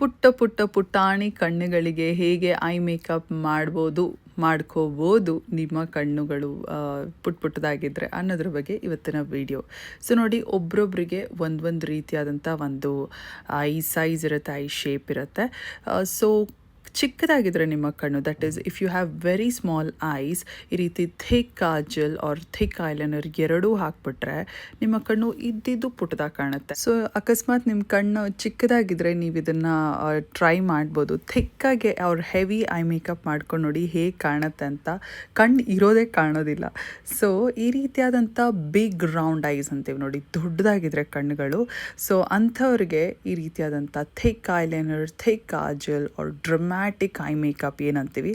ಪುಟ್ಟ ಪುಟ್ಟ ಪುಟಾಣಿ ಕಣ್ಣುಗಳಿಗೆ ಹೇಗೆ ಐ ಮೇಕಪ್ ಮಾಡ್ಬೋದು, ಮಾಡ್ಕೋಬೋದು ನಿಮ್ಮ ಕಣ್ಣುಗಳು ಪುಟ್ ಪುಟ್ಟ ಪುಟ್ಟದಾಗಿದ್ದರೆ ಅನ್ನೋದ್ರ ಬಗ್ಗೆ ಇವತ್ತಿನ ವಿಡಿಯೋ. ಸೊ ನೋಡಿ, ಒಬ್ರೊಬ್ರಿಗೆ ಒಂದೊಂದು ರೀತಿಯಾದಂಥ ಒಂದು ಐ ಸೈಜ್ ಇರುತ್ತೆ ಐ ಶೇಪ್ ಇರುತ್ತೆ. ಸೊ ಚಿಕ್ಕದಾಗಿದ್ರೆ ನಿಮ್ಮ ಕಣ್ಣು that is if you have very small eyes ಈ ರೀತಿ thick kajal or thick eyeliner ಎರಡೂ ಹಾಕ್ಬಿಟ್ರೆ ನಿಮ್ಮ ಕಣ್ಣು ಇದ್ದಿದ್ದು ಪುಟ್ಟದಾಗ ಕಾಣುತ್ತೆ. ಸೊ ಅಕಸ್ಮಾತ್ ನಿಮ್ಮ ಕಣ್ಣು ಚಿಕ್ಕದಾಗಿದ್ರೆ ನೀವು ಇದನ್ನು ಟ್ರೈ ಮಾಡ್ಬೋದು. ಥಿಕ್ಕಾಗಿ ಅವ್ರ ಹೆವಿ ಐ ಮೇಕಪ್ ಮಾಡ್ಕೊಂಡು ನೋಡಿ ಹೇಗೆ ಕಾಣುತ್ತೆ ಅಂತ ಕಣ್ಣು ಇರೋದೇ ಕಾಣೋದಿಲ್ಲ. ಸೊ ಈ ರೀತಿಯಾದಂಥ ಬಿಗ್ ರೌಂಡ್ ಐಸ್ ಅಂತೀವಿ ನೋಡಿ, ದೊಡ್ಡದಾಗಿದ್ರೆ ಕಣ್ಣುಗಳು. ಸೊ ಅಂಥವ್ರಿಗೆ ಈ ರೀತಿಯಾದಂಥ thick eyeliner thick kajal or dramatic eye makeup ಏನಂತೀವಿ,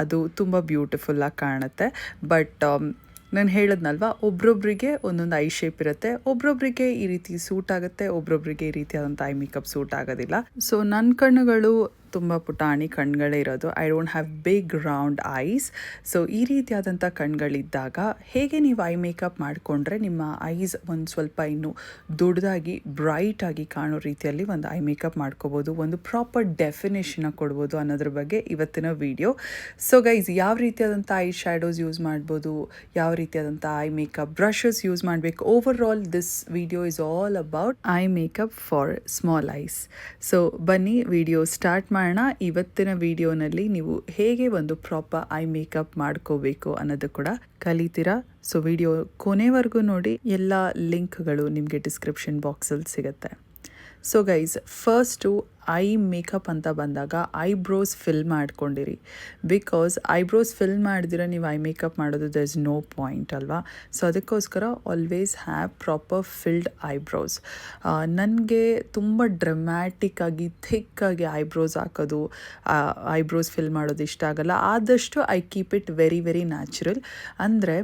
ಅದು ತುಂಬ ಬ್ಯೂಟಿಫುಲ್ಲಾಗಿ ಕಾಣುತ್ತೆ. ಬಟ್ ನಾನು ಹೇಳಿದ್ನಲ್ವಾ, ಒಬ್ರೊಬ್ರಿಗೆ ಒಂದೊಂದು ಐ ಶೇಪ್ ಇರುತ್ತೆ. ಒಬ್ರೊಬ್ರಿಗೆ ಈ ರೀತಿ ಸೂಟ್ ಆಗುತ್ತೆ, ಒಬ್ರೊಬ್ರಿಗೆ ಈ ರೀತಿಯಾದಂಥ ಐ ಮೇಕಪ್ ಸೂಟ್ ಆಗೋದಿಲ್ಲ. ಸೊ ನನ್ನ ಕಣ್ಣುಗಳು ತುಂಬ ಪುಟಾಣಿ ಕಣ್ಗಳೇ ಇರೋದು. I don't have big round eyes so ಈ ರೀತಿಯಾದಂಥ ಕಣ್ಗಳಿದ್ದಾಗ ಹೇಗೆ ನೀವು ಐ ಮೇಕಪ್ ಮಾಡಿಕೊಂಡ್ರೆ ನಿಮ್ಮ ಐಸ್ ಒಂದು ಸ್ವಲ್ಪ ಇನ್ನು ದೊಡ್ಡದಾಗಿ ಬ್ರೈಟಾಗಿ ಕಾಣೋ ರೀತಿಯಲ್ಲಿ ಒಂದು ಐ ಮೇಕಪ್ ಮಾಡ್ಕೋಬೋದು. ಒಂದು ಪ್ರಾಪರ್ ಡೆಫಿನೇಷನ್ ಕೊಡ್ಬೋದು ಅನ್ನೋದ್ರ ಬಗ್ಗೆ ಇವತ್ತಿನ ವಿಡಿಯೋ ಸೊ ಗೈಸ್ ಯಾವ ರೀತಿಯಾದಂಥ ಐ ಶ್ಯಾಡೋಸ್ ಯೂಸ್ ಮಾಡ್ಬೋದು? ಯಾವ ರೀತಿಯಾದಂಥ ಐ ಮೇಕಪ್ ಬ್ರಷಸ್ ಯೂಸ್ ಮಾಡಬೇಕು? Over all this video is all about eye makeup for small eyes so ಬನ್ನಿ ವಿಡಿಯೋ ಸ್ಟಾರ್ಟ್ ಮಾಡೋಣ. ಇವತ್ತಿನ ವಿಡಿಯೋನಲ್ಲಿ ನೀವು ಹೇಗೆ ಒಂದು ಪ್ರಾಪರ್ ಐ ಮೇಕಪ್ ಮಾಡ್ಕೋಬೇಕು ಅನ್ನೋದು ಕೂಡ ಕಲಿತೀರಾ? ಸೊ ವಿಡಿಯೋ ಕೊನೆವರೆಗೂ ನೋಡಿ. ಎಲ್ಲ ಲಿಂಕ್ಗಳು ನಿಮಗೆ ಡಿಸ್ಕ್ರಿಪ್ಷನ್ ಬಾಕ್ಸಲ್ಲಿ ಸಿಗುತ್ತೆ. So guys first eye makeup ಅಂತ ಬಂದಾಗ ಐಬ್ರೋಸ್ ಫಿಲ್ ಮಾಡ್ಕೊಂಡಿರಿ. ಬಿಕಾಸ್ ಐಬ್ರೋಸ್ ಫಿಲ್ ಮಾಡಿದಿರ ನೀವು ಐ ಮೇಕಪ್ ಮಾಡೋದು ದರ್ ಇಸ್ ನೋ ಪಾಯಿಂಟ್ ಅಲ್ವಾ? ಸೊ ಅದಕ್ಕೋಸ್ಕರ always have proper filled eyebrows ನನಗೆ ತುಂಬ ಡ್ರಮ್ಯಾಟಿಕ್ಕಾಗಿ ಆಗಿ ಥಿಕ್ ಆಗಿ ಐಬ್ರೋಸ್ ಹಾಕೋದು ಐಬ್ರೋಸ್ ಫಿಲ್ ಮಾಡೋದು ಇಷ್ಟ ಆಗಲ್ಲ. ಆದಷ್ಟು I keep it very very natural ಅಂದರೆ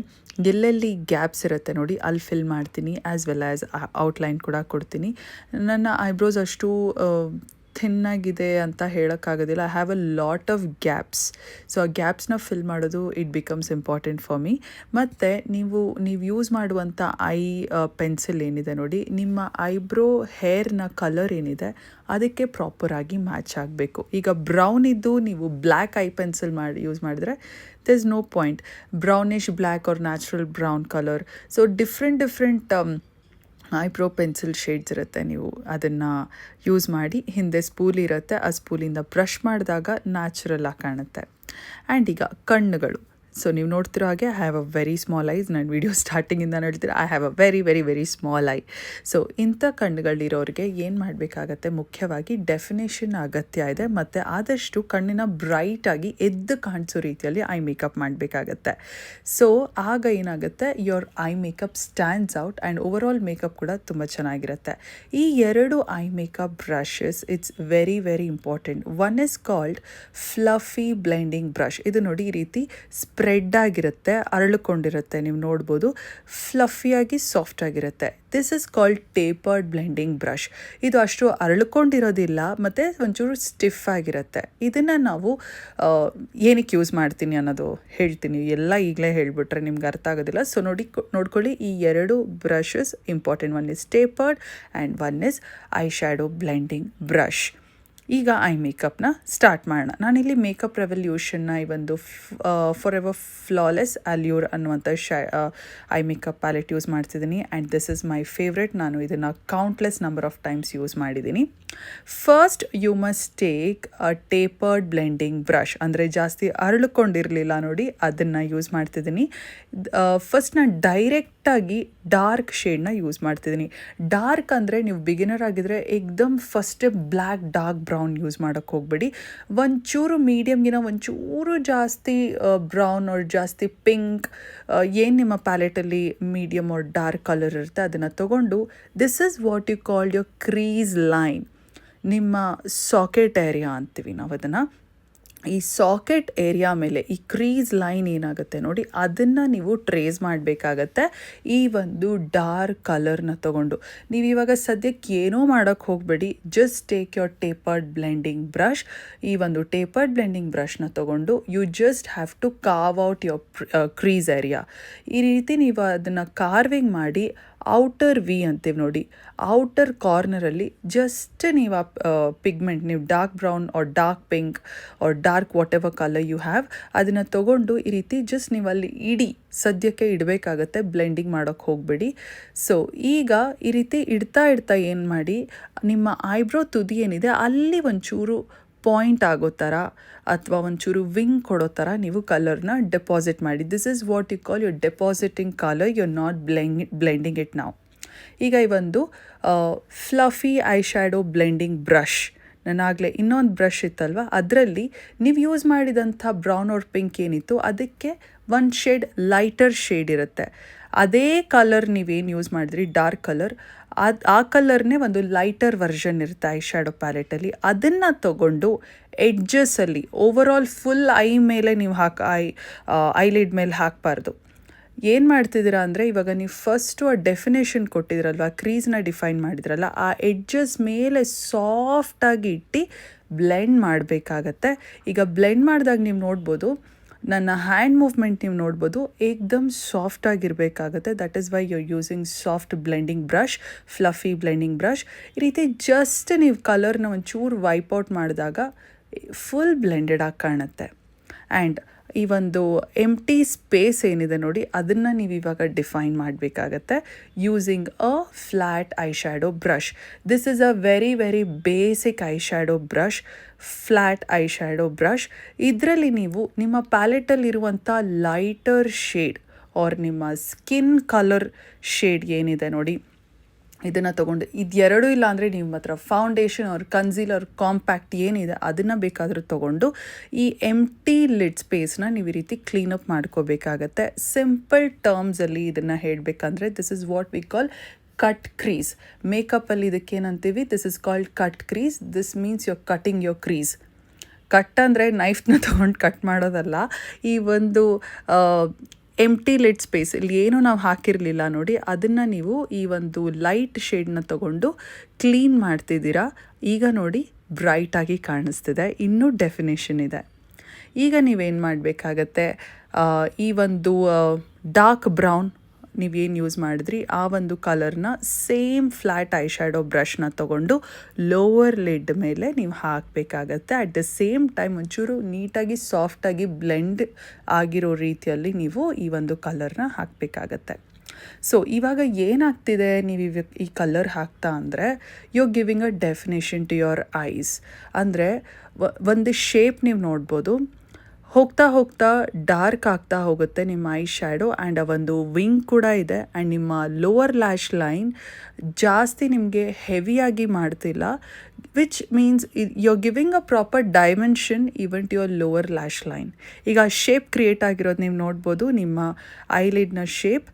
ಎಲ್ಲೆಲ್ಲಿ ಗ್ಯಾಪ್ಸ್ ಇರುತ್ತೆ ನೋಡಿ, ಅಲ್ಲಿ ಫಿಲ್ ಮಾಡ್ತೀನಿ ಆ್ಯಸ್ ವೆಲ್ ಆ್ಯಸ್ ಔಟ್ಲೈನ್ ಕೂಡ ಕೊಡ್ತೀನಿ. ನನ್ನ ಐಬ್ರೋಸ್ ಅಷ್ಟು ಥಿನ್ನಾಗಿದೆ ಅಂತ ಹೇಳೋಕ್ಕಾಗೋದಿಲ್ಲ. I have a lot of gaps so ಆ ಗ್ಯಾಪ್ಸ್ನ ಫಿಲ್ ಮಾಡೋದು it becomes important for me ಮತ್ತು, ನೀವು ನೀವು ಯೂಸ್ ಮಾಡುವಂಥ ಐ ಪೆನ್ಸಿಲ್ ಏನಿದೆ ನೋಡಿ, ನಿಮ್ಮ ಐಬ್ರೋ ಹೇರ್ನ ಕಲರ್ ಏನಿದೆ, ಅದಕ್ಕೆ ಪ್ರಾಪರಾಗಿ ಮ್ಯಾಚ್ ಆಗಬೇಕು. ಈಗ ಬ್ರೌನ್ ಇದ್ದು ನೀವು ಬ್ಲ್ಯಾಕ್ ಐ ಪೆನ್ಸಿಲ್ ಮಾಡಿ ಯೂಸ್ ಮಾಡಿದ್ರೆ there is no point brownish black or natural brown colour so different different eyebrow pencil shades ಇರುತ್ತೆ, ನೀವು ಅದನ್ನು ಯೂಸ್ ಮಾಡಿ ಹಿಂದೆ ಸ್ಪೂಲ್ ಇರುತ್ತೆ, ಆ ಸ್ಪೂಲಿಂದ ಬ್ರಷ್ ಮಾಡಿದಾಗ ನ್ಯಾಚುರಲ್ ಆಗಿ ಕಾಣುತ್ತೆ. ಆ್ಯಂಡ್ ಈಗ ಕಣ್ಣುಗಳು. ಸೊ ನೀವು ನೋಡ್ತಿರೋ ಹಾಗೆ I have a very small eyes ನಾನು ವಿಡಿಯೋ ಸ್ಟಾರ್ಟಿಂಗಿಂದ ನೋಡ್ತೀರ I have a very very very small eye so ಇಂಥ ಕಣ್ಣುಗಳಿರೋರಿಗೆ ಏನು ಮಾಡಬೇಕಾಗತ್ತೆ? ಮುಖ್ಯವಾಗಿ ಡೆಫಿನೇಷನ್ ಅಗತ್ಯ ಇದೆ, ಮತ್ತು ಆದಷ್ಟು ಕಣ್ಣಿನ ಬ್ರೈಟಾಗಿ ಎದ್ದು ಕಾಣಿಸೋ ರೀತಿಯಲ್ಲಿ ಐ ಮೇಕಪ್ ಮಾಡಬೇಕಾಗತ್ತೆ. ಸೊ ಆಗ ಏನಾಗುತ್ತೆ? Your eye makeup stands out and over all makeup ಕೂಡ ತುಂಬ ಚೆನ್ನಾಗಿರುತ್ತೆ. ಈ ಎರಡು eye makeup brushes it's very very important one is called fluffy blending brush ಇದು ನೋಡಿ ಈ ರೀತಿ ಸ್ಪ್ರೆಡ್ ಆಗಿರುತ್ತೆ, ಅರಳಿಕೊಂಡಿರುತ್ತೆ, ನೀವು ನೋಡ್ಬೋದು. ಫ್ಲಫಿಯಾಗಿ ಸಾಫ್ಟ್ ಆಗಿರುತ್ತೆ. This is called tapered blending brush ಇದು ಅಷ್ಟು ಅರಳ್ಕೊಂಡಿರೋದಿಲ್ಲ, ಮತ್ತು ಒಂಚೂರು ಸ್ಟಿಫ್ ಆಗಿರುತ್ತೆ. ಇದನ್ನು ನಾವು ಏನಕ್ಕೆ ಯೂಸ್ ಮಾಡ್ತೀನಿ ಅನ್ನೋದು ಹೇಳ್ತೀನಿ. ಎಲ್ಲ ಈಗಲೇ ಹೇಳಿಬಿಟ್ರೆ ನಿಮ್ಗೆ ಅರ್ಥ ಆಗೋದಿಲ್ಲ. ಸೊ ನೋಡಿ, ನೋಡ್ಕೊಳ್ಳಿ, ಈ ಎರಡು brushes important one is tapered and one is eye shadow blending brush ಈಗ ಐ ಮೇಕಪ್ನ ಸ್ಟಾರ್ಟ್ ಮಾಡೋಣ. ನಾನಿಲ್ಲಿ ಮೇಕಪ್ ರೆವಲ್ಯೂಷನ್ನ ಈ ಒಂದು ಫಾರ್ ಎವರ್ ಫ್ಲಾಲೆಸ್ ಅಲ್ಯೂರ್ ಅನ್ನುವಂಥ ಶಾ ಐ ಮೇಕಪ್ ಪ್ಯಾಲೆಟ್ ಯೂಸ್ ಮಾಡ್ತಿದ್ದೀನಿ. And this is my favourite ನಾನು ಇದನ್ನು countless number of times use ಮಾಡಿದ್ದೀನಿ. First you must take a tapered blending brush ಅಂದರೆ ಜಾಸ್ತಿ ಅರಳುಕೊಂಡಿರಲಿಲ್ಲ ನೋಡಿ, ಅದನ್ನು ಯೂಸ್ ಮಾಡ್ತಿದ್ದೀನಿ. ಫಸ್ಟ್ ನಾನು ಡೈರೆಕ್ಟಾಗಿ ಡಾರ್ಕ್ ಶೇಡ್ನ ಯೂಸ್ ಮಾಡ್ತಿದ್ದೀನಿ. ಡಾರ್ಕ್ ಅಂದರೆ ನೀವು ಬಿಗಿನರ್ ಆಗಿದ್ರೆ ಏಕ್ದಮ್ first black, dark brown use ಮಾಡೋಕ್ಕೆ ಹೋಗಬೇಡಿ. ಒಂಚೂರು ಮೀಡಿಯಮ್ಗಿನ ಒಂಚೂರು ಜಾಸ್ತಿ ಬ್ರೌನ್ ಅವ್ರ ಜಾಸ್ತಿ ಪಿಂಕ್ ಏನು ನಿಮ್ಮ ಪ್ಯಾಲೆಟಲ್ಲಿ ಮೀಡಿಯಮ್ ಅವ್ರ ಡಾರ್ಕ್ ಕಲರ್ ಇರುತ್ತೆ ಅದನ್ನು ತೊಗೊಂಡು this is what you called your crease line ನಿಮ್ಮ ಸಾಕೆಟ್ ಏರಿಯಾ ಅಂತೀವಿ ನಾವು ಅದನ್ನು ಈ ಸಾಕೆಟ್ ಏರಿಯಾ ಮೇಲೆ, ಈ ಕ್ರೀಸ್ ಲೈನ್ ಏನಾಗುತ್ತೆ ನೋಡಿ, ಅದನ್ನು ನೀವು ಟ್ರೇಸ್ ಮಾಡಬೇಕಾಗತ್ತೆ ಈ ಒಂದು ಡಾರ್ಕ್ ಕಲರ್ನ ತಗೊಂಡು. ನೀವು ಇವಾಗ ಸದ್ಯಕ್ಕೆ ಏನೋ ಮಾಡೋಕ್ಕೆ ಹೋಗಬೇಡಿ just take your tapered blending brush ಈ ಒಂದು ಟೇಪರ್ಡ್ ಬ್ಲೆಂಡಿಂಗ್ ಬ್ರಷ್ನ ತಗೊಂಡು you just have to carve out your crease area ಈ ರೀತಿ ನೀವು ಅದನ್ನು ಕಾರ್ವಿಂಗ್ ಮಾಡಿ ಔಟರ್ ವಿ ಅಂತೀವಿ ನೋಡಿ. ಔಟರ್ ಕಾರ್ನರಲ್ಲಿ ಜಸ್ಟ್ ನೀವು ಆ ಪಿಗ್ಮೆಂಟ್ ನೀವು dark brown or dark pink or dark whatever colour you have ಅದನ್ನು ತೊಗೊಂಡು ಈ ರೀತಿ ಜಸ್ಟ್ ನೀವು ಅಲ್ಲಿ ಇಡಿ. ಸದ್ಯಕ್ಕೆ ಇಡಬೇಕಾಗತ್ತೆ ಬ್ಲೆಂಡಿಂಗ್ ಮಾಡೋಕ್ಕೆ ಹೋಗಬೇಡಿ. ಸೊ ಈಗ ಈ ರೀತಿ ಇಡ್ತಾ ಇಡ್ತಾ ಏನು ಮಾಡಿ, ನಿಮ್ಮ ಐಬ್ರೋ ತುದಿ ಏನಿದೆ, ಅಲ್ಲಿ ಒಂಚೂರು ಪಾಯಿಂಟ್ ಆಗೋ ಥರ ಅಥವಾ ಒಂಚೂರು ವಿಂಗ್ ಕೊಡೋ ಥರ ನೀವು ಕಲರ್ನ ಡೆಪಾಸಿಟ್ ಮಾಡಿ. This is what you call your depositing colour you not blend blending it ನಾವು ಈಗ ಈ ಒಂದು fluffy eye shadow blending brush ನಾನಾಗಲೇ ಇನ್ನೊಂದು ಬ್ರಷ್ ಇತ್ತಲ್ವ? ಅದರಲ್ಲಿ ನೀವು ಯೂಸ್ ಮಾಡಿದಂಥ ಬ್ರೌನ್ ಆರ್ ಪಿಂಕ್ ಏನಿತ್ತು ಅದಕ್ಕೆ ಒಂದು ಶೇಡ್ ಲೈಟರ್ ಶೇಡ್ ಇರುತ್ತೆ. ಅದೇ ಕಲರ್ ನೀವೇನು ಯೂಸ್ ಮಾಡಿದ್ರಿ? ಡಾರ್ಕ್ ಕಲರ್ ಅದು, ಆ ಕಲರ್ನೇ ಒಂದು ಲೈಟರ್ ವರ್ಷನ್ ಇರುತ್ತೆ ಐ ಶ್ಯಾಡೋ ಪ್ಯಾಲೆಟಲ್ಲಿ ಅದನ್ನು ತಗೊಂಡು ಎಡ್ಜಸ್ಸಲ್ಲಿ ಓವರಾಲ್ ಫುಲ್ ಐ ಮೇಲೆ ನೀವು ಹಾಕಿ ಐ ಐಲಿಡ್ ಮೇಲೆ ಹಾಕಬಾರ್ದು. ಏನು ಮಾಡ್ತಿದ್ದೀರಾ ಅಂದರೆ, ಇವಾಗ ನೀವು ಫಸ್ಟು ಆ ಡೆಫಿನೇಷನ್ ಕೊಟ್ಟಿದ್ರಲ್ವ ಕ್ರೀಸ್ನ ಡಿಫೈನ್ ಮಾಡಿದ್ರಲ್ಲ, ಆ ಎಡ್ಜಸ್ ಮೇಲೆ ಸಾಫ್ಟಾಗಿ ಇಟ್ಟು ಬ್ಲೆಂಡ್ ಮಾಡಬೇಕಾಗತ್ತೆ. ಈಗ ಬ್ಲೆಂಡ್ ಮಾಡಿದಾಗ ನೀವು ನೋಡ್ಬೋದು ನನ್ನ ಹ್ಯಾಂಡ್ ಮೂವ್ಮೆಂಟ್ ನೀವು ನೋಡ್ಬೋದು ಏಕ್ದಮ್ soft ಆಗಿರಬೇಕಾಗತ್ತೆ. That is why you using soft blending brush fluffy blending brush ಈ ರೀತಿ ಜಸ್ಟ್ ನೀವು ಕಲರ್ನ ಒಂಚೂರು ಔಟ್ ಮಾಡಿದಾಗ ಫುಲ್ ಬ್ಲೆಂಡೆಡ್ ಆಗಿ ಕಾಣುತ್ತೆ. ಆ್ಯಂಡ್ ಈ ಒಂದು ಎಂಟಿ ಸ್ಪೇಸ್ ಏನಿದೆ ನೋಡಿ, ಅದನ್ನು ನೀವು ಇವಾಗ ಡಿಫೈನ್ ಮಾಡಬೇಕಾಗತ್ತೆ. Using a flat eye shadow brush this is a very very basic eye shadow brush flat eye shadow brush ಇದರಲ್ಲಿ ನೀವು ನಿಮ್ಮ ಪ್ಯಾಲೆಟಲ್ಲಿರುವಂಥ ಲೈಟರ್ ಶೇಡ್ ಆರ್ ನಿಮ್ಮ ಸ್ಕಿನ್ ಕಲರ್ ಶೇಡ್ ಏನಿದೆ ನೋಡಿ ಇದನ್ನು ತೊಗೊಂಡು ಇದೆರಡೂ ಇಲ್ಲ ಅಂದರೆ ನಿಮ್ಮ ಹತ್ರ ಫೌಂಡೇಶನ್ ಅವ್ರ ಕನ್ಸೀಲರ್ ಕಾಂಪ್ಯಾಕ್ಟ್ ಏನಿದೆ ಅದನ್ನು ಬೇಕಾದರೂ ತೊಗೊಂಡು, ಈ ಎಂಟಿ ಲಿಡ್ ಸ್ಪೇಸ್ನ ನೀವು ಈ ರೀತಿ ಕ್ಲೀನಪ್ ಮಾಡ್ಕೋಬೇಕಾಗತ್ತೆ. ಸಿಂಪಲ್ ಟರ್ಮ್ಸಲ್ಲಿ ಇದನ್ನು ಹೇಳಬೇಕಂದ್ರೆ this is what we call cut crease ಮೇಕಪ್ಪಲ್ಲಿ ಇದಕ್ಕೇನಂತೀವಿ? This is called cut crease this means your cutting your crease cut ಅಂದರೆ ನೈಫ್ನ ತೊಗೊಂಡು ಕಟ್ ಮಾಡೋದಲ್ಲ. ಈ ಒಂದು ಎಂಟಿ ಲಿಡ್ ಸ್ಪೇಸ್ ಇಲ್ಲಿ ಏನು ನಾವು ಹಾಕಿರಲಿಲ್ಲ ನೋಡಿ. ಅದನ್ನು ನೀವು ಈ ಒಂದು ಲೈಟ್ ಶೇಡ್ನ ತಗೊಂಡು ಕ್ಲೀನ್ ಮಾಡ್ತಿದ್ದೀರಾ. ಈಗ ನೋಡಿ ಬ್ರೈಟಾಗಿ ಕಾಣಿಸ್ತಿದೆ. ಇನ್ನೂ ಡೆಫಿನೇಷನ್ ಇದೆ. ಈಗ ನೀವೇನು ಮಾಡಬೇಕಾಗತ್ತೆ? ಈ ಒಂದು ಡಾರ್ಕ್ ಬ್ರೌನ್ ನೀವೇನು ಯೂಸ್ ಮಾಡಿದ್ರಿ, ಆ ಒಂದು ಕಲರ್ನ ಸೇಮ್ ಫ್ಲ್ಯಾಟ್ ಐ ಶ್ಯಾಡೋ ಬ್ರಷ್ನ ತೊಗೊಂಡು ಲೋವರ್ ಲಿಡ್ ಮೇಲೆ ನೀವು ಹಾಕಬೇಕಾಗತ್ತೆ. ಅಟ್ ದ ಸೇಮ್ ಟೈಮ್ ಒಂಚೂರು ನೀಟಾಗಿ ಸಾಫ್ಟಾಗಿ ಬ್ಲೆಂಡ್ ಆಗಿರೋ ರೀತಿಯಲ್ಲಿ ನೀವು ಈ ಒಂದು ಕಲರ್ನ ಹಾಕಬೇಕಾಗತ್ತೆ. ಸೊ ಇವಾಗ ಏನಾಗ್ತಿದೆ ನೀವು ಈ ಕಲರ್ ಹಾಕ್ತಾ ಅಂದರೆ you giving a definition to your eyes ಅಂದರೆ ಒಂದು ಶೇಪ್ ನೀವು ನೋಡ್ಬೋದು. ಹೋಗ್ತಾ ಹೋಗ್ತಾ ಡಾರ್ಕ್ ಆಗ್ತಾ ಹೋಗುತ್ತೆ ನಿಮ್ಮ ಐ ಶ್ಯಾಡೋ ಆ್ಯಂಡ್ ಆ ಒಂದು ವಿಂಗ್ ಕೂಡ ಇದೆ ಆ್ಯಂಡ್ ನಿಮ್ಮ ಲೋವರ್ ಲ್ಯಾಶ್ ಲೈನ್ ಜಾಸ್ತಿ ನಿಮಗೆ ಹೆವಿಯಾಗಿ ಮಾಡ್ತಿಲ್ಲ which means you giving a proper dimension even to your lower lash line ಈಗ ಶೇಪ್ ಕ್ರಿಯೇಟ್ ಆಗಿರೋದು ನೀವು ನೋಡ್ಬೋದು, ನಿಮ್ಮ ಐಲಿಡ್ನ ಶೇಪ್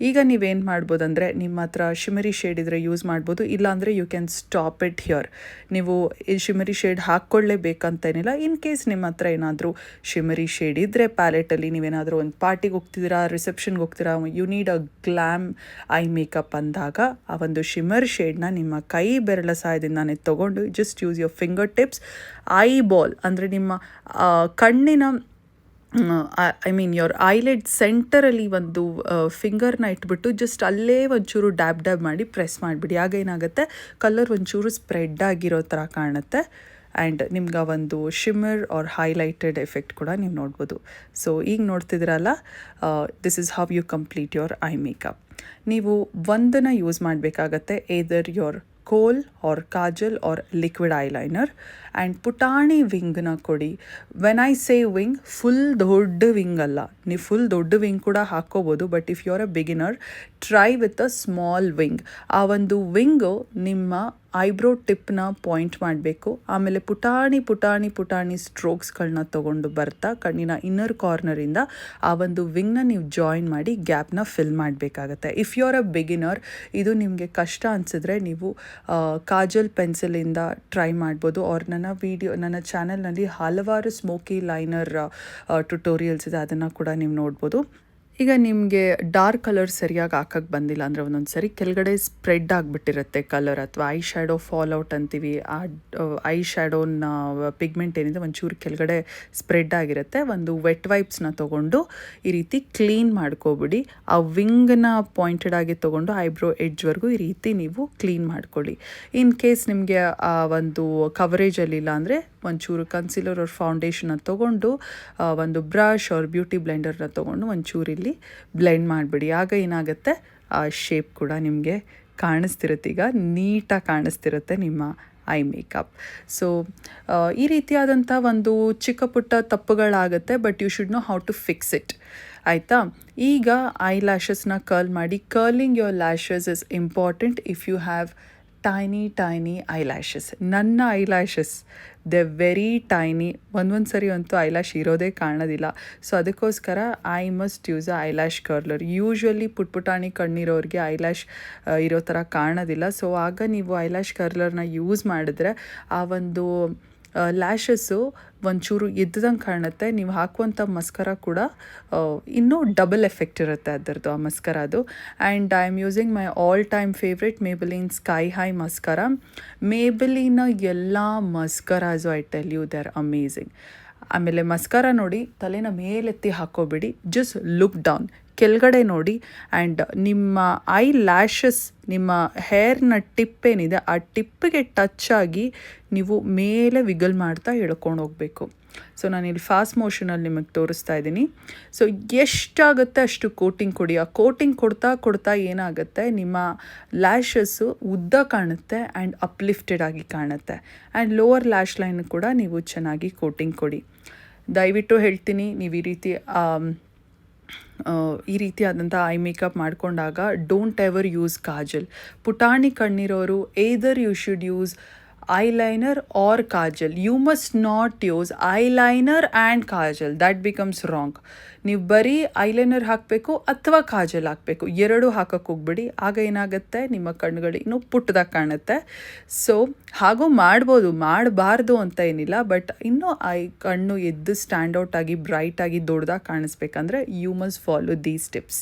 ಈಗ ನೀವೇನು ಮಾಡ್ಬೋದು ಅಂದರೆ ನಿಮ್ಮ ಹತ್ರ ಶಿಮರಿ ಶೇಡ್ ಇದ್ದರೆ ಯೂಸ್ ಮಾಡ್ಬೋದು, ಇಲ್ಲಾಂದರೆ you can stop it here ನೀವು ಈ ಶಿಮರಿ ಶೇಡ್ ಹಾಕ್ಕೊಳ್ಳೇಬೇಕಂತೇನಿಲ್ಲ. ಇನ್ ಕೇಸ್ ನಿಮ್ಮ ಹತ್ರ ಏನಾದರೂ ಶಿಮರಿ ಶೇಡ್ ಇದ್ದರೆ ಪ್ಯಾಲೆಟಲ್ಲಿ ನೀವೇನಾದರೂ ಒಂದು ಪಾರ್ಟಿಗೆ ಹೋಗ್ತಿದ್ದೀರಾ ರಿಸೆಪ್ಷನ್ಗೆ ಹೋಗ್ತೀರಾ you need a glam eye makeup ಅಂದಾಗ ಆ ಒಂದು ಶಿಮರ್ ಶೇಡ್ನ ನಿಮ್ಮ ಕೈ ಬೆರಳ ಸಹಾಯದಿಂದಾನೇ ತೊಗೊಂಡು just use your finger tips eye ball ಅಂದರೆ ನಿಮ್ಮ ಕಣ್ಣಿನ ಐ ಮೀನ್ ಯೋರ್ ಐಲೆಡ್ ಸೆಂಟರಲ್ಲಿ ಒಂದು ಫಿಂಗರ್ನ ಇಟ್ಬಿಟ್ಟು ಜಸ್ಟ್ ಅಲ್ಲೇ ಒಂಚೂರು ಡ್ಯಾಬ್ ಡ್ಯಾಬ್ ಮಾಡಿ ಪ್ರೆಸ್ ಮಾಡಿಬಿಡಿ. ಆಗ ಏನಾಗುತ್ತೆ? ಕಲರ್ ಒಂಚೂರು ಸ್ಪ್ರೆಡ್ ಆಗಿರೋ ಥರ ಕಾಣುತ್ತೆ. ಆ್ಯಂಡ್ ನಿಮ್ಗೆ ಒಂದು ಶಿಮ್ಮರ್ ಆರ್ ಹೈಲೈಟೆಡ್ ಎಫೆಕ್ಟ್ ಕೂಡ ನೀವು ನೋಡ್ಬೋದು. ಸೊ ಈಗ ನೋಡ್ತಿದ್ರಲ್ಲ this is how you complete your eye makeup ನೀವು ಒಂದನ್ನು ಯೂಸ್ ಮಾಡಬೇಕಾಗತ್ತೆ either your kohl or kajal or liquid eyeliner and ಪುಟಾಣಿ ವಿಂಗ್ನ ಕೊಡಿ when I say wing full ದೊಡ್ಡ ವಿಂಗ್ ಅಲ್ಲ ನೀವು ಫುಲ್ ದೊಡ್ಡ ವಿಂಗ್ ಕೂಡ ಹಾಕ್ಕೋಬೋದು but if you are a beginner try with a small wing ಆ ಒಂದು ವಿಂಗು ನಿಮ್ಮ ಐಬ್ರೋ ಟಿಪ್ನ ಪಾಯಿಂಟ್ ಮಾಡಬೇಕು. ಆಮೇಲೆ ಪುಟಾಣಿ ಪುಟಾಣಿ ಪುಟಾಣಿ ಸ್ಟ್ರೋಕ್ಸ್ಗಳನ್ನ ತೊಗೊಂಡು ಬರ್ತಾ ಕಣ್ಣಿನ ಇನ್ನರ್ ಕಾರ್ನರಿಂದ ಆ ಒಂದು ವಿಂಗ್ನ ನೀವು ಜಾಯಿನ್ ಮಾಡಿ ಗ್ಯಾಪ್ನ ಫಿಲ್ ಮಾಡಬೇಕಾಗತ್ತೆ. If you are a beginner ಇದು ನಿಮಗೆ ಕಷ್ಟ ಅನಿಸಿದ್ರೆ ನೀವು ಕಾಜಲ್ ಪೆನ್ಸಿಲಿಂದ ಟ್ರೈ ಮಾಡ್ಬೋದು. ಅವ್ರ ನನ್ನ ವಿಡಿಯೋ ನನ್ನ ಚಾನಲ್ನಲ್ಲಿ ಹಲವಾರು ಸ್ಮೋಕಿ ಲೈನರ್ ಟ್ಯುಟೋರಿಯಲ್ಸ್ ಇದೆ. ಅದನ್ನು ಕೂಡ ನೀವು ನೋಡ್ಬೋದು. ಈಗ ನಿಮಗೆ ಡಾರ್ಕ್ ಕಲರ್ ಸರಿಯಾಗಿ ಹಾಕಕ್ಕೆ ಬಂದಿಲ್ಲ ಅಂದರೆ ಒಂದೊಂದು ಸರಿ ಕೆಳಗಡೆ ಸ್ಪ್ರೆಡ್ ಆಗಿಬಿಟ್ಟಿರುತ್ತೆ ಕಲರ್ ಅಥವಾ ಐ ಶ್ಯಾಡೋ ಫಾಲ್ ಔಟ್ ಅಂತೀವಿ. ಆ ಐ ಶ್ಯಾಡೋನ ಪಿಗ್ಮೆಂಟ್ ಏನಿದೆ ಒಂಚೂರು ಕೆಳಗಡೆ ಸ್ಪ್ರೆಡ್ ಆಗಿರುತ್ತೆ. ಒಂದು ವೆಟ್ ವೈಪ್ಸ್ನ ತೊಗೊಂಡು ಈ ರೀತಿ ಕ್ಲೀನ್ ಮಾಡ್ಕೊಬಿಡಿ. ಆ ವಿಂಗ್ನ ಪಾಯಿಂಟೆಡ್ ಆಗಿ ತೊಗೊಂಡು ಐಬ್ರೋ ಎಡ್ಜ್ವರೆಗೂ ಈ ರೀತಿ ನೀವು ಕ್ಲೀನ್ ಮಾಡ್ಕೊಳ್ಳಿ. ಇನ್ ಕೇಸ್ ನಿಮಗೆ, ಆ, ಒಂದು ಕವರೇಜಲ್ಲಿ ಇಲ್ಲ ಅಂದರೆ ಒಂಚೂರು ಕನ್ಸಿಲರ್ ಅವ್ರ ಫೌಂಡೇಶನ್ನ ತೊಗೊಂಡು ಒಂದು ಬ್ರಷ್ ಅವ್ರ ಬ್ಯೂಟಿ ಬ್ಲೆಂಡರ್ನ ತೊಗೊಂಡು ಒಂಚೂರು ಬ್ಲೆಂಡ್ ಮಾಡಿಬಿಡಿ. ಆಗ ಏನಾಗುತ್ತೆ? ಆ ಶೇಪ್ ಕೂಡ ನಿಮಗೆ ಕಾಣಿಸ್ತಿರುತ್ತೆ. ಈಗ ನೀಟಾಗಿ ಕಾಣಿಸ್ತಿರುತ್ತೆ ನಿಮ್ಮ ಐ ಮೇಕಪ್ ಸೊ ಈ ರೀತಿಯಾದಂಥ ಒಂದು ಚಿಕ್ಕ ಪುಟ್ಟ ತಪ್ಪುಗಳಾಗುತ್ತೆ but you should know how to fix it ಆಯಿತಾ? ಈಗ ಐ ಲ್ಯಾಶಸ್ನ ಕರ್ಲ್ ಮಾಡಿ. Curling your lashes is important if you have tiny tiny eyelashes ನನ್ನ ಐಲ್ಯಾಷಸ್ ದ ವೆರಿ ಟೈನಿ ಒಂದೊಂದು ಸರಿ ಅಂತೂ ಐಲ್ಯಾಶ್ ಲ್ಯಾಶ್ ಇರೋದೇ ಕಾಣೋದಿಲ್ಲ. ಸೊ ಅದಕ್ಕೋಸ್ಕರ I must use a eyelash lash curler usually ಪುಟ್ಪುಟಾಣಿ ಕಣ್ಣಿರೋರಿಗೆ ಐಲ್ಯಾಶ್ ಲ್ಯಾಶ್ ಇರೋ ಥರ ಕಾಣೋದಿಲ್ಲ. ಸೊ ಆಗ ನೀವು ಐಲ್ಯಾಶ್ ಲ್ಯಾಶ್ ಕರ್ಲರ್ನ ಯೂಸ್ ಮಾಡಿದ್ರೆ ಆ ಒಂದು ಲ್ಯಾಶಸ್ಸು ಒಂಚೂರು ಎದ್ದಂಗೆ ಕಾಣುತ್ತೆ. ನೀವು ಹಾಕುವಂಥ ಮಸ್ಕರ ಕೂಡ ಇನ್ನೂ ಡಬಲ್ ಎಫೆಕ್ಟ್ ಇರುತ್ತೆ ಅದರದ್ದು ಆ ಮಸ್ಕರದು and I am using my all time favourite Maybelline sky high mascara. ಮೇಬಲಿನ ಎಲ್ಲ mascaras I tell you they are amazing ಆಮೇಲೆ ಮಸ್ಕರ ನೋಡಿ, ತಲೆನ ಮೇಲೆತ್ತಿ ಹಾಕೋಬಿಡಿ ಜಸ್ಟ್ ಲುಕ್ ಡೌನ್ ಕೆಳಗಡೆ ನೋಡಿ. ಆ್ಯಂಡ್ ನಿಮ್ಮ ಐ ಲ್ಯಾಶಸ್ ನಿಮ್ಮ ಹೇರ್ನ ಟಿಪ್ ಏನಿದೆ, ಆ ಟಿಪ್ಪಿಗೆ ಟಚ್ ಆಗಿ ನೀವು ಮೇಲೆ ವಿಗಲ್ ಮಾಡ್ತಾ ಎಳ್ಕೊಂಡು ಹೋಗಬೇಕು. ಸೊ ಇಲ್ಲಿ ಫಾಸ್ಟ್ ಮೋಷನಲ್ಲಿ ನಿಮಗೆ ತೋರಿಸ್ತಾ ಇದ್ದೀನಿ. ಸೊ ಎಷ್ಟಾಗುತ್ತೆ ಅಷ್ಟು ಕೋಟಿಂಗ್ ಕೊಡಿ. ಆ ಕೋಟಿಂಗ್ ಕೊಡ್ತಾ ಕೊಡ್ತಾ ಏನಾಗುತ್ತೆ? ನಿಮ್ಮ ಲ್ಯಾಶಸ್ಸು ಉದ್ದ ಕಾಣುತ್ತೆ ಆ್ಯಂಡ್ ಅಪ್ಲಿಫ್ಟೆಡ್ ಆಗಿ ಕಾಣುತ್ತೆ. ಆ್ಯಂಡ್ ಲೋವರ್ ಲ್ಯಾಶ್ ಲೈನ್ ಕೂಡ ನೀವು ಚೆನ್ನಾಗಿ ಕೋಟಿಂಗ್ ಕೊಡಿ. ದಯವಿಟ್ಟು ಹೇಳ್ತೀನಿ, ನೀವು ಈ ರೀತಿ ಈ ರೀತಿಯಾದಂಥ ಐ ಮೇಕಪ್ ಮಾಡಿಕೊಂಡಾಗ ಡೋಂಟ್ ಎವರ್ ಯೂಸ್ ಕಾಜಲ್. ಪುಟಾಣಿ ಕಣ್ಣಿರೋರು either you should use eyeliner or kajal you must not use eyeliner and kajal that becomes wrong ನೀವು ಬರೀ ಐಲೈನರ್ ಹಾಕಬೇಕು ಅಥವಾ ಕಾಜಲ್ ಹಾಕಬೇಕು. ಎರಡೂ ಹಾಕಕ್ಕೆ ಹೋಗ್ಬಿಡಿ. ಆಗ ಏನಾಗುತ್ತೆ? ನಿಮ್ಮ ಕಣ್ಣುಗಳು ಇನ್ನೂ ಪುಟ್ಟದಾಗ ಕಾಣುತ್ತೆ. ಸೊ ಹಾಗೂ ಮಾಡ್ಬೋದು. ಮಾಡಬಾರ್ದು ಅಂತ ಏನಿಲ್ಲ. ಬಟ್ ಇನ್ನೂ ಐ, ಕಣ್ಣು ಎದ್ದು ಸ್ಟ್ಯಾಂಡ್ ಔಟ್ ಆಗಿ ಬ್ರೈಟ್ ಆಗಿ, ದೊಡ್ಡದಾಗಿ ಕಾಣಿಸ್ಬೇಕಂದ್ರೆ you must follow these tips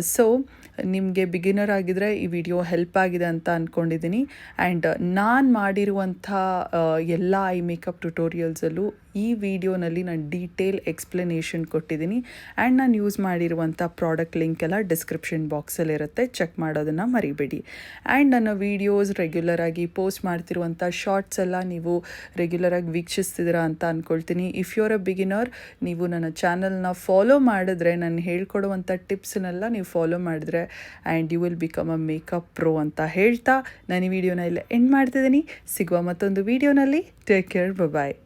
so ನಿಮಗೆ ಬಿಗಿನರ್ ಆಗಿದ್ರೆ ಈ ವಿಡಿಯೋ ಹೆಲ್ಪ್ ಆಗಿದೆ ಅಂತ ಅಂದ್ಕೊಂಡಿದ್ದೀನಿ ಆ್ಯಂಡ್ ನಾನು ಮಾಡಿರುವಂಥ ಎಲ್ಲ ಐ ಮೇಕಪ್ ಟ್ಯುಟೋರಿಯಲ್ಸಲ್ಲೂ ಈ ವಿಡಿಯೋನಲ್ಲಿ ನಾನು ಡೀಟೇಲ್ ಎಕ್ಸ್ಪ್ಲನೇಷನ್ ಕೊಟ್ಟಿದ್ದೀನಿ ಆ್ಯಂಡ್ ನಾನು ಯೂಸ್ ಮಾಡಿರುವಂಥ ಪ್ರಾಡಕ್ಟ್ ಲಿಂಕ್ ಎಲ್ಲ ಡಿಸ್ಕ್ರಿಪ್ಷನ್ ಬಾಕ್ಸಲ್ಲಿರುತ್ತೆ ಚೆಕ್ ಮಾಡೋದನ್ನು ಮರಿಬೇಡಿ. ಆ್ಯಂಡ್ ನನ್ನ ವೀಡಿಯೋಸ್ ರೆಗ್ಯುಲರ್ ಆಗಿ ಪೋಸ್ಟ್ ಮಾಡ್ತಿರುವಂಥ ಶಾರ್ಟ್ಸ್ ಎಲ್ಲ ನೀವು ರೆಗ್ಯುಲರ್ ಆಗಿ ವೀಕ್ಷಿಸ್ತಿದ್ದೀರಾ ಅಂತ ಅಂದ್ಕೊಳ್ತೀನಿ ಇಫ್ ಯುವರ್ ಅ ಬಿಗಿನರ್ ನೀವು ನನ್ನ ಚಾನಲ್ನ ಫಾಲೋ ಮಾಡಿದ್ರೆ, ನಾನು ಹೇಳ್ಕೊಡುವಂಥ ಟಿಪ್ಸನ್ನೆಲ್ಲ ನೀವು ಫಾಲೋ ಮಾಡಿದ್ರೆ, and you will become a makeup pro ಅಂತ ಹೇಳ್ತಾ ನಾನು ಈ ವಿಡಿಯೋನ ಇಲ್ಲ ಎಂಡ್ ಮಾಡ್ತಿದ್ದೀನಿ. ಸಿಗುವ ಮತ್ತೊಂದು ವಿಡಿಯೋನಲ್ಲಿ. Take care bye